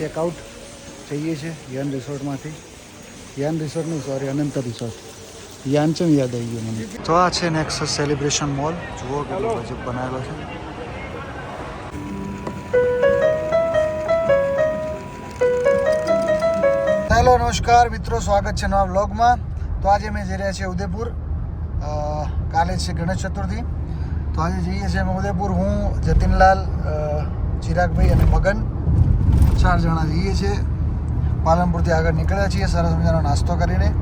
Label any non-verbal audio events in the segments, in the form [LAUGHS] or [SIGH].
Checkout જઈએ છીએ યાન રિસોર્ટમાંથી યન રિસોર્ટ નહીં સોરી અનંત રિસોર્ટ યાનચમ યાદ આવી ગયું મને તો આ છે નેક્સસ સેલિબ્રેશન મોલ જુઓ કેટલો ગજબ બનાવેલો છે હેલો નમસ્કાર મિત્રો સ્વાગત છે નવા બ્લોગમાં તો આજે અમે જઈ રહ્યા છીએ ઉદયપુર કાલે છે ગણેશ ચતુર્થી તો આજે જઈએ છીએ અમે ઉદયપુર હું જતીનલાલ ચિરાગભાઈ અને મગન ચાર જણા જઈએ છીએ. પાલનપુરથી આગળ નીકળ્યા છીએ. સરસ મજાનો નાસ્તો કરીને.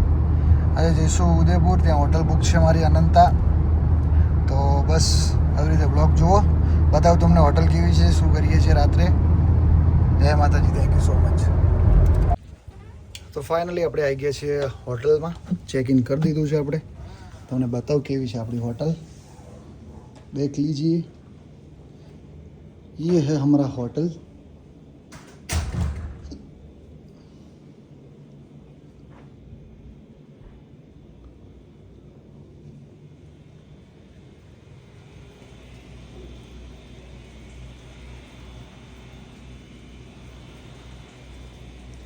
આજે જઈશું ઉદયપુર. ત્યાં હોટલ બુક છે મારી અનંતા. તો બસ, આવી રીતે બ્લોગ જુઓ. બતાવ તમને હોટલ કેવી છે, શું કરીએ છીએ રાત્રે. જય Mataji. Thank you so much તો ફાઇનલી આપણે આવી ગયા છીએ હોટલમાં. ચેક ઇન કરી દીધું છે આપણે. તમને બતાવ કેવી છે આપણી હોટલ. દેખ લીજીએ. ये है हमारा હોટલ.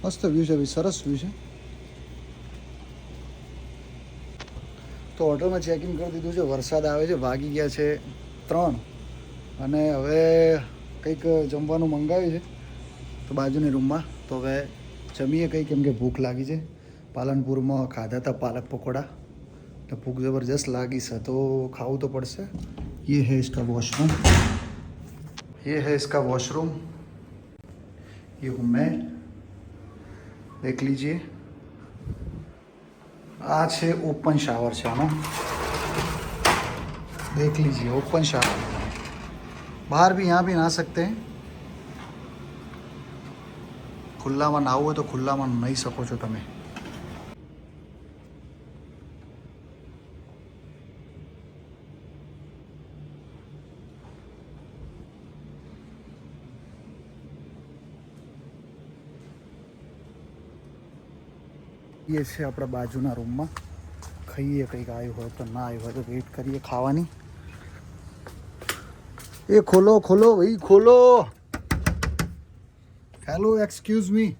મસ્ત વ્યૂ છે ભાઈ સરસ વ્યૂ છે તો હોટલમાં ચેક ઇન કરી દીધું છે વરસાદ આવે છે વાગી ગયા છે ત્રણ અને હવે કંઈક જમવાનું મંગાવ્યું છે તો બાજુની રૂમમાં તો હવે જમીએ કંઈ કેમ કે ભૂખ લાગી છે પાલનપુરમાં ખાધા હતા પાલક પકોડા તો ભૂખ જબરજસ્ત લાગી છે તો ખાવું તો પડશે ये है इसका वॉशरूम ये है इसका वॉशरूम ये हूँ मैं देख लीजिए આ છે ઓપન શાવર છે આનો देख लीजिए ओपन शावर बाहर भी यहाँ भी नहा सकते हैं ખુલ્લામાં નાહવું હોય તો ખુલ્લામાં નહીં શકો છો તમે એ છીએ આપણા બાજુના રૂમમાં. ખાઈએ કંઈક આવ્યું હોય તો ના આવ્યું હોય તો વેઇટ કરીએ ખાવાની. એ ખોલો ખોલો ભાઈ ખોલો. Hello excuse me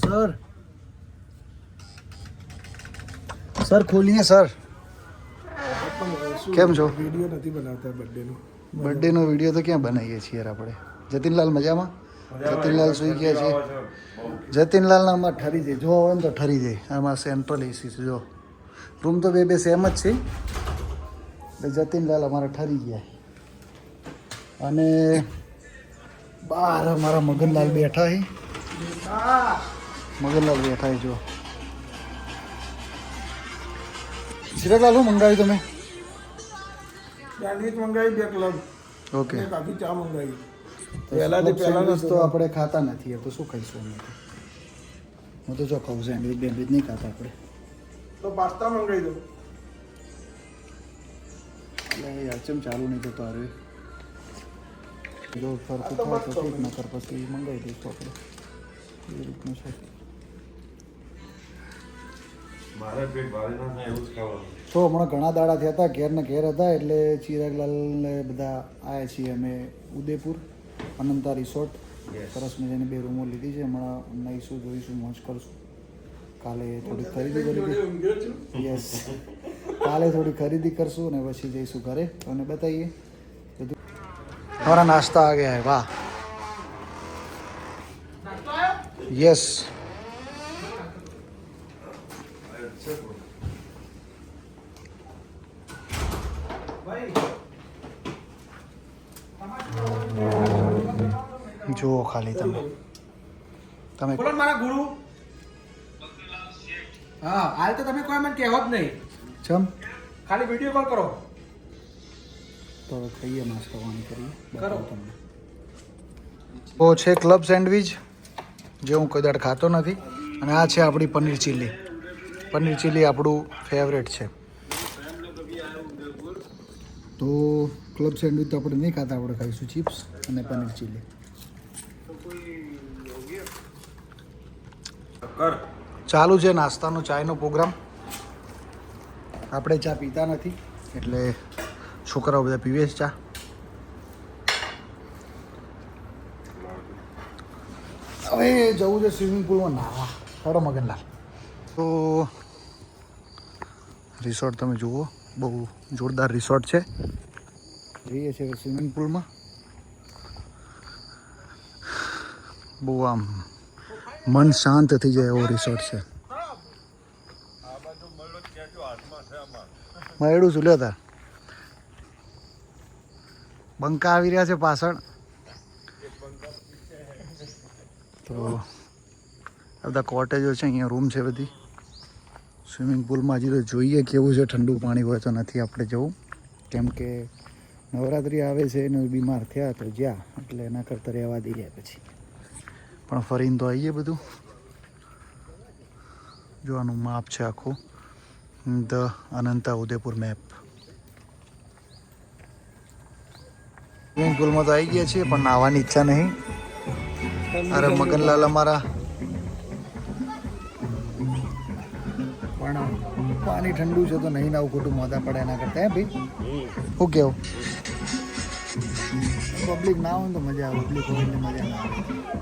sir sir ખોલીએ સર કેમ છો? વીડિયો નથી બનાવતા બર્થડેનો બર્થડેનો વીડિયો તો ક્યાં બનાવીએ છીએ આપણે? જતીનલાલ મજામાં? જતીનલાલ સુઈ ગયા છે. જતીનલાલના આમાં ઠરી જાય જો હોય ને તો ઠરી જાય આમાં સેન્ટ્રલ એસી છે જો. રૂમ તો બે બે સેમ જ છે. એટલે જતીનલાલ અમારા ઠરી ગયા. અને બહાર અમારા મગનલાલ બેઠા છે. મગનલાલ બેઠા છે જો. ચિરાગલાલ શું મંગાવ્યું તમે? મંગાવી બે ક્લબ ઓકે ચા મંગાવી. પહેલાંથી પહેલાં પહેલાં તો આપણે ખાતા નથી એ તો શું ખાઈશું અમે તો? હું તો જો ખાઉં સેન્ડવિચ બેન્ડવિચ નહીં ખાતા આપણે. તો પાસ્તા મંગાવી દો. એટલે યાર ચેમ ચાલુ નહીં થતો અરે જો ફરતું થાય તો ઠીક નકર પછી મંગાવી દઈશું આપણે. એ રીતનું છે. ના તો હમણાં ઘણા દાડા થયા હતા ઘેર ને ઘેર હતા એટલે ચિરાગલાલને બધા આવ્યા છીએ અમે ઉદયપુર. અનંતા રિસોર્ટ સરસ મજાની બે રૂમો લીધી છે હમણાં નહીશું જોઈશું મોજ કરશું કાલે થોડી ખરીદી કરી ઊંઘ્યો છું યસ કાલે થોડી ખરીદી કરશું અને પછી જઈશું ઘરે અને બતાવીએ બધું हमारा नाश्ता आ गया है वाह यस જુઓ ખાલી તમે. તમે બોલો મારા ગુરુ. હા હાલ તો તમે કોઈ મને કહેવો જ નહીં. ચમ? ખાલી વીડિયો કોલ કરો. તો ખાઈએ નાસ્તો પાણી કરીએ. કરો. તમને. તો છે ક્લબ સેન્ડવિચ જે હું કદાચ ખાતો નથી. અને આ છે આપણી પનીર ચીલી પનીર ચીલી આપણું ફેવરેટ છે. તો ક્લબ સેન્ડવિચ તો આપણે નહીં ખાતા આપણે ખાઈશું ચિપ્સ અને પનીર ચીલી કર. ચાલુ છે નાસ્તાનો ચાયનો પ્રોગ્રામ. આપણે ચા પીતા નથી, એટલે છોકરાઓ બધા પીવે છે ચા. હવે જવું છે સ્વિમિંગ પુલમાં નાવા થોડો મગનલાલ. તો રિસોર્ટ તમે જુઓ, બહુ જોરદાર રિસોર્ટ છે. જઈએ છીએ સ્વિમિંગ પુલમાં. બહુ આમ મન શાંત થઈ જાય એવો રિસોર્ટ છે. મળ્યું છું, લ્યો તાર બંકા આવી રહ્યા છે પાછળ. તો બધા કોટેજો છે, અહીંયા રૂમ છે બધી. સ્વિમિંગ પુલમાં હજી તો જોઈએ કેવું છે, ઠંડુ પાણી હોય તો નથી આપણે જવું. કેમ કે નવરાત્રિ આવે છે, એને બીમાર થયા તો જ્યાં, એટલે એના કરતાં રહેવા દઈએ પછી. પણ ફરીને તો આવીએ બધું. જોવાનું માપ છે આખું. The Ananta Udaipur map. Swimming પુલમાં તો આવી ગયા છીએ પણ નાવાની ઈચ્છા નહીં. અરે મગનલાલ અમારા. પણ પાણી ઠંડુ છે તો નહીં નાવું ખોટું મોદા પડે એના કરતા હે ભાઈ? શું કેવું? પબ્લિક ના હોય તો મજા આવે પબ્લિક હોય એટલે મજા ના આવે.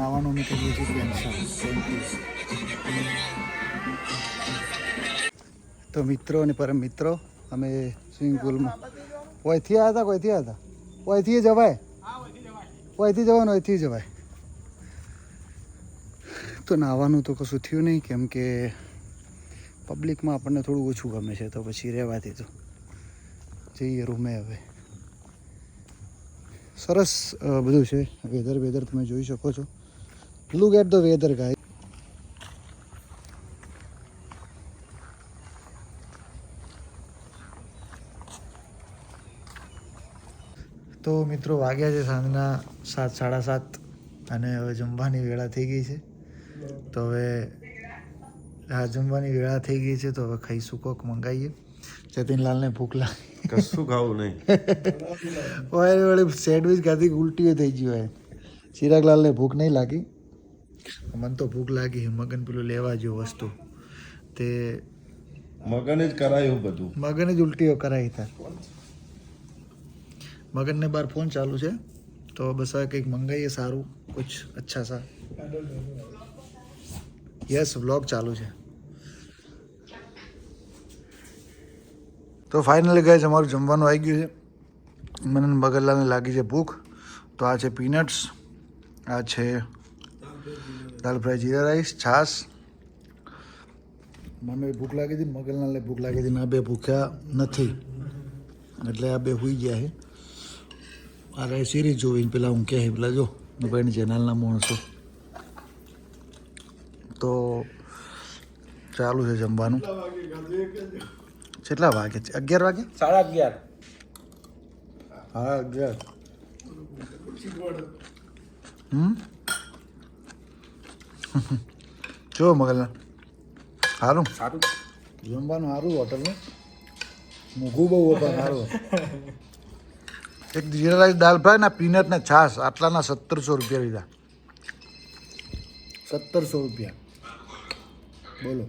નાવાનું અમે કહીએ છીએ કેન્સલ. તો મિત્રો અને પરમ મિત્રો, અમે સ્વિમિંગ પુલમાં ઓયથી આવ્યા હતા, કોઈથી આવ્યા હતા? ઓયથી જવાય? ઓયથી જવાનું ઓયથી જવાય? તો નાવાનું તો કશું થયું નહીં, કેમ કે પબ્લિકમાં આપણને થોડું ઓછું ગમે છે, તો પછી રહેવાથી તો. જઈએ રૂમે હવે. સરસ બધું છે. વેધર વેધર તમે જોઈ શકો છો. Look at the weather, guys. તો મિત્રો વાગ્યા છે સાંજના સાત સાડા સાત અને હવે જમવાની વેળા થઈ ગઈ છે. તો હવે હા જમવાની વેળા થઈ ગઈ છે તો હવે ખાઈશું કોક મંગાવીએ જતીનલાલને ભૂખ લાગી. કશું ખાવું નહીં. [LAUGHS] ઓય વળી સેન્ડવિચ ખાધી ઉલટીઓ થઈ ગયું હોય. ચિરાગલાલને ભૂખ નહીં લાગી. મને તો ભૂખ લાગી મગન પેલું લેવા જેવું વસ્તુ. તે મગને જ કરાયું બધું. મગન જ ઉલટીઓ કરાવી હતા. મગનને બહાર ફોન ચાલુ છે. તો બસ હવે કંઈક મંગાવીએ સારું કુછ અચ્છા સા. યસ વ્લોગ ચાલુ છે. તો ફાઇનલી ગાઈઝ અમારું જમવાનું આવી ગયું છે. મને ને લાગી છે ભૂખ. તો આ છે પીનટ્સ આ છે દાલ ફ્રાય જીરા રાઈસ છાશ. મને ભૂખ લાગી હતી મગનલાલને ભૂખ લાગી હતી ને આ બે ભૂખ્યા નથી. એટલે આ બે હોઈ ગયા છે. અરે સિરીઝ જોઈને પેલા હું કહે પેલા જો ભાઈ ચેનલના માણસો. તો ચાલુ છે જમવાનું. કેટલા વાગે છે? અગિયાર વાગે? સાડા અગિયાર. હા અગિયાર. હમ? જો મગલના સારું સારું. જમવાનું સારું હોટલનું. મોઘું બહુ હતું સારું એક જીરા રાઈસ દાલ ફ્રાય ના પીનટ ને છાશ આટલાના સત્તરસો રૂપિયા લીધા. સત્તરસો રૂપિયા. બોલો.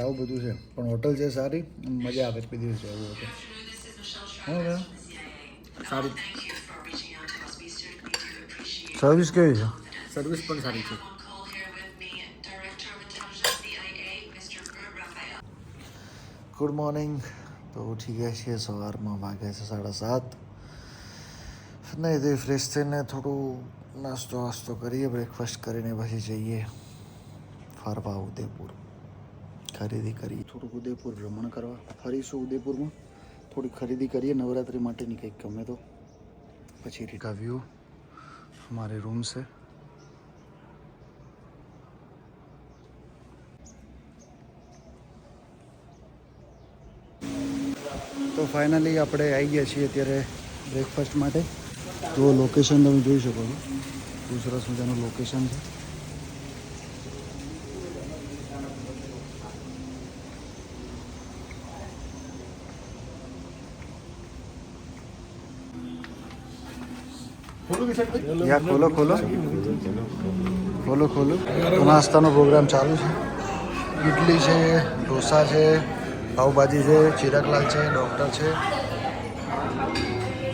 આવું બધું છે. પણ હોટલ છે સારી મજા આવે બે દિવસ એવું હોટલ. હા સારી સર્વિસ કેવી છે? સર્વિસ પણ સારી છે. ગુડ મોર્નિંગ તો ઉઠી ગયા છીએ સવારમાં વાગ્યા છે સાડા સાત. નહીં તે ફ્રેશ થઈને થોડું નાસ્તો વાસ્તો કરીએ બ્રેકફાસ્ટ કરીને પછી જઈએ. ફરવા ઉદયપુર. ખરીદી કરીએ. થોડુંક ઉદયપુર ભ્રમણ કરવા. ફરીશું ઉદયપુરમાં. થોડી ખરીદી કરીએ. નવરાત્રિ માટેની કંઈક ગમે તો. પછી રીકા વ્યૂ અમારે રૂમ છે. તો ફાઇનલી આપણે આવી ગયા છીએ અત્યારે બ્રેકફાસ્ટ માટે. તો લોકેશન તમે જોઈ શકો છો. બહુ સરસ મજાનું લોકેશન છે. યા, ખોલો ખોલો. ખોલો ખોલો. નાસ્તાનો પ્રોગ્રામ ચાલુ છે. ઇડલી છે, ઢોસા છે પાઉભાજી છે ચિરાગલાલ છે ડૉક્ટર છે.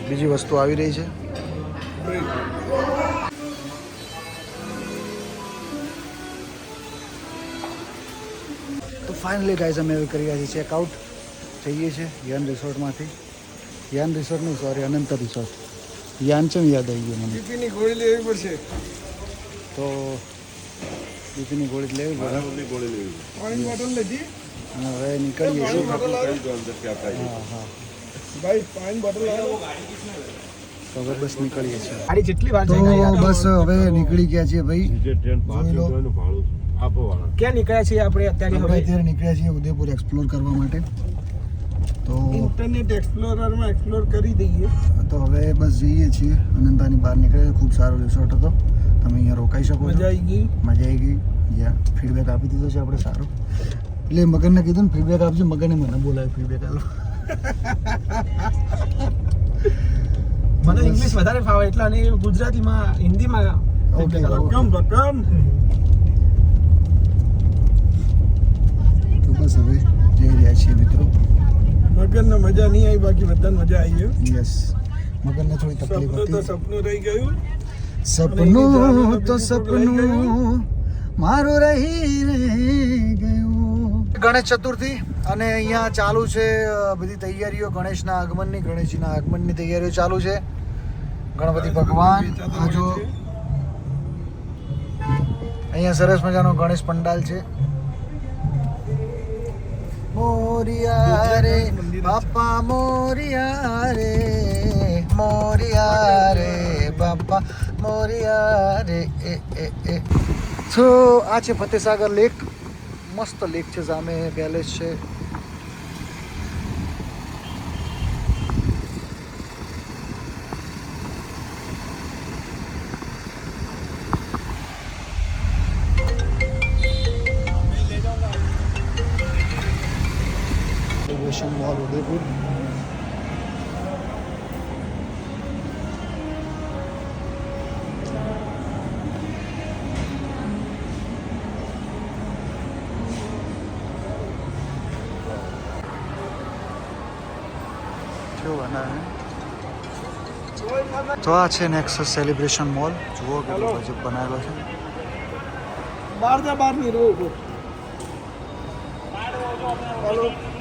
બીજી વસ્તુ આવી રહી છે. તો ફાઇનલી ગાઈઝ અમે કરી રહ્યા છીએ ચેકઆઉટ થઈએ છીએ યાન રિસોર્ટમાંથી. યાન રિસોર્ટ નહીં સોરી અનંત રિસોર્ટ. યાન ચમ યાદ આવી ગયું મને. ગોળી લેવી પડશે. તો બીપીની ગોળી લેવી પડે. ગોળી લેવી ઓરેન્જ બોટલ લેજી હવે નીકળીએ છીએ કઈ તો અંદર ક્યાં થાય હા હા. ભાઈ પાણી બોટલ તો હવે બસ નીકળીએ છીએ. ગાડી જેટલી વાર તો બસ હવે નીકળી ગયા છીએ ભાઈ. ક્યાં નીકળ્યા છીએ આપણે અત્યારે હવે? અત્યારે નીકળ્યા છીએ ઉદયપુર એક્સપ્લોર કરવા માટે. તો ઇન્ટરનેટ એક્સપ્લોરરમાં એક્સપ્લોર કરી દઈએ. તો હવે બસ જઈએ છીએ. અનંતાની બહાર નીકળ્યા ખૂબ સારો રિસોર્ટ હતો. તમે અહીંયા રોકાઈ શકો મજા આવી ગઈ. મજા આવી ગઈ. યા ફીડબેક આપી દીધો છે આપણે સારો. એટલે મગનને કીધું ને ફીડબેક આપજો. મગને મને બોલાવે ફીડબેક આલો. મને ઇંગ્લિશ વધારે ફાવે એટલે અને ગુજરાતીમાં હિન્દીમાં કેમ ભક્કમ તો બસ હવે જઈ રહ્યા છીએ મિત્રો. મગનને મજા નહીં આવી બાકી બધાને મજા આવી ગઈ. યસ મગનને થોડી તકલીફ હતી તો સપનું રહી ગયું. સપનું તો સપનું મારું રહી રહી ગણેશ ચતુર્થી અને અહીંયા ચાલુ છે બધી તૈયારીઓ. ગણેશના આગમનની, ગણેશજીના આગમનની તૈયારીઓ ચાલુ છે. ગણપતિ ભગવાન, આ જો અહીંયા સરસ મજાનો ગણેશ પંડાલ છે. મોરિયા બાપા, મોરિયા રે બાપા, મોરિયા એ એ એ. સો આ છે ફતેસાગર લેક. મસ્ત લેક છે સામે પેલેસ છે. જો બનાવે? તો આ છે નેક્સસ સેલિબ્રેશન મોલ જુઓ કેટલો ગજબ બનાવેલો છે. બાર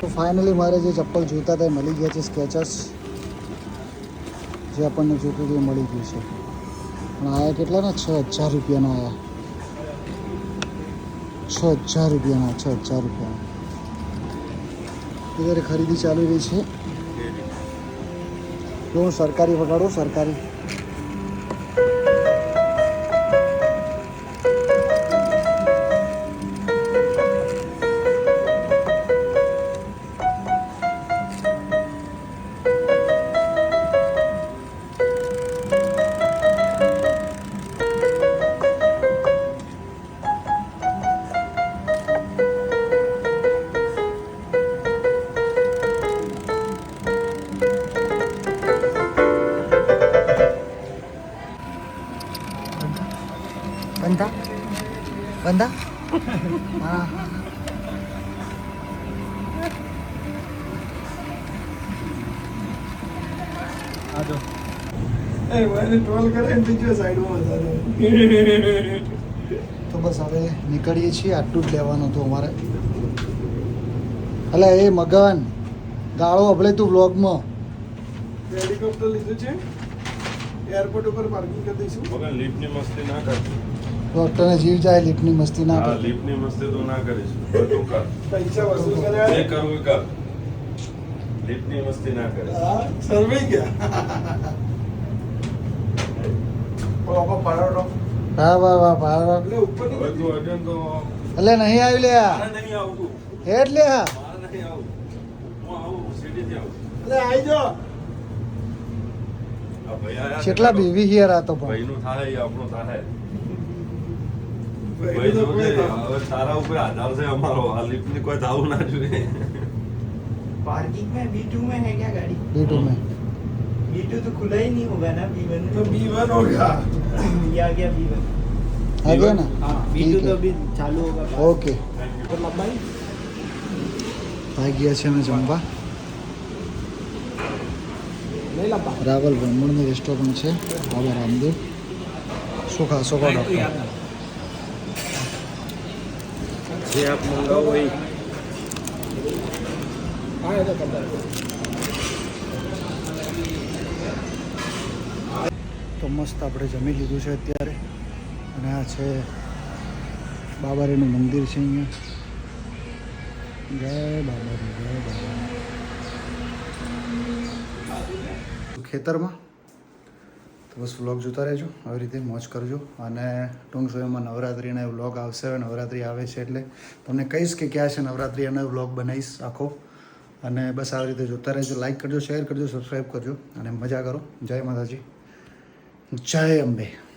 તો ફાઇનલી મારે જે ચપ્પલ જોઈતા હતા એ મળી ગયા છે સ્કેચર્સ જે આપણને જોતું હતું એ મળી ગયું છે. પણ આયા કેટલાના છ હજાર રૂપિયાના આયા. છ હજાર રૂપિયાના છ હજાર રૂપિયાના. અત્યારે ખરીદી ચાલી રહી છે જો હું સરકારી વગાડું સરકારી બંધા હા એ મને ટ્રોલ કરે બીજો સાઈડમાં વધારે તો બસ હવે નીકળીએ છીએ આટલું જ લેવાનું હતું અમારે એટલે એ મગન ગાળો અભળે તું વ્લોગમાં હેલિકોપ્ટર લીધું છે એરપોર્ટ ઉપર પાર્કિંગ કરી દઈશું મગન લિફ્ટની મસ્તી ના કર ડોક્ટરને જીવ જાય લીફની મસ્તી ના હા કર. લીફની મસ્તી તું ના કરીશ. બધું કર. પૈસા વસૂલ જે કરવું કર. લીફની મસ્તી ના કરીશ. સર્વે ગયા. હા વાહ વાહ વાહ એટલે ઉપર હવે તું અજન તો એટલે નહીં આવી લે આ. મારે નહીં આવતું. હેડ લે નહીં આવું હું આવું સીડીથી આવું. એટલે આવી જાઓ આ ભાઈ આયા છે કેટલા બેવી હિયર આ તો પણ. ભાઈનું થાય આપણું થાય ભાઈ ભાઈ તો જોજે, કોઈ ના. હવે તારા ઉપર આધાર છે અમારો આ લીફની કોઈ ધાવું ના જોઈએ पार्किंग में बी टू में है क्या गाड़ी બી ટુ મેં बी टू तो खुला ही नहीं होगा ना बी वन તો બી વન હો ગયા ये आ गया बी वन આ ગયા ને हाँ बी ठीक टू तो है। अभी चालू होगा ઓકે તો લંબાઈ ભાઈ ગયા છે અમે જમવા નહીં લંબા રાવલ બ્રાહ્મણનું રેસ્ટોરન્ટ છે બાબા રામદેવ શું ખાશો કહો ડૉક્ટર જે આપ મંગાવો હોય તો મસ્ત આપણે જમી લીધું છે અત્યારે. અને આ છે બાબારેનું મંદિર છે અહીંયા. જય બાબા જય બાબા ખેતરમાં? તો બસ વ્લોગ જોતા રહેજો, આવી રીતે મોજ કરજો. અને ટૂંક સમયમાં નવરાત્રિના વ્લોગ આવશે, હવે નવરાત્રિ આવે છે એટલે તમને કહીશ કે ક્યાં છે નવરાત્રિ અને વ્લોગ બનાવીશ આખો. અને બસ આવી રીતે જોતા રહેજો લાઇક કરજો, શેર કરજો, સબસ્ક્રાઈબ કરજો અને મજા કરો. જય માતાજી. જય અંબે.